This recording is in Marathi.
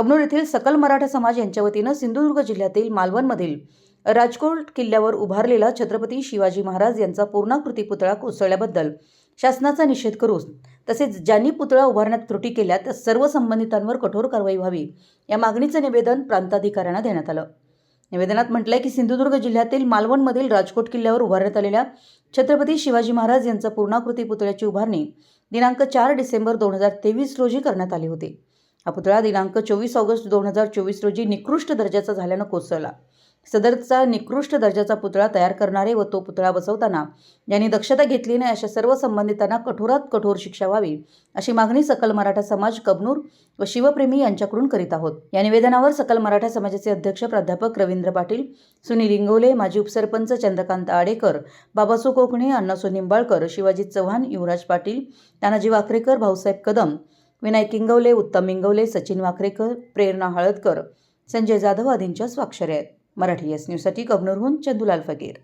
कबनूर येथील सकल मराठा समाज यांच्या वतीनं सिंधुदुर्ग जिल्ह्यातील मालवणमधील राजकोट किल्ल्यावर उभारलेला छत्रपती शिवाजी महाराज यांचा पूर्णाकृती पुतळा कोसळल्याबद्दल शासनाचा निषेध करून तसेच ज्यांनी पुतळा उभारण्यात त्रुटी केल्या त्या सर्व संबंधितांवर कठोर कारवाई व्हावी या मागणीचं निवेदन प्रांताधिकाऱ्यांना देण्यात आलं. निवेदनात म्हटलंय की सिंधुदुर्ग जिल्ह्यातील मालवणमधील राजकोट किल्ल्यावर उभारण्यात आलेल्या छत्रपती शिवाजी महाराज यांचा पूर्णाकृती पुतळ्याची उभारणी दिनांक चार डिसेंबर दोन हजार तेवीस रोजी करण्यात आली होती. हा पुतळा दिनांक चोवीस ऑगस्ट दोन हजार चोवीस रोजी निकृष्ट दर्जाचा झाल्यानं कोसळला. सदरचा निकृष्ट दर्जाचा पुतळा तयार करणारे व तो पुतळा बसवताना यांनी दक्षता घेतली नाही अशा सर्व संबंधितांना कठोरात कठोर शिक्षा व्हावी अशी मागणी सकल मराठा समाज कबनूर व शिवप्रेमी यांच्याकडून करीत आहोत. या निवेदनावर सकल मराठा समाजाचे अध्यक्ष प्राध्यापक रवींद्र पाटील सुनील इंगोले माजी उपसरपंच चंद्रकांत आडेकर बाबासू कोकणे अण्णासो निंबाळकर शिवाजी चव्हाण युवराज पाटील तानाजी वाकरेकर भाऊसाहेब कदम विनायक इंगवले उत्तम इंगवले सचिन वाकरेकर प्रेरणा हळदकर संजय जाधव आदींच्या स्वाक्षऱ्या आहेत. मराठी एस न्यूजसाठी कबनूरहून चंदुलाल फकीर.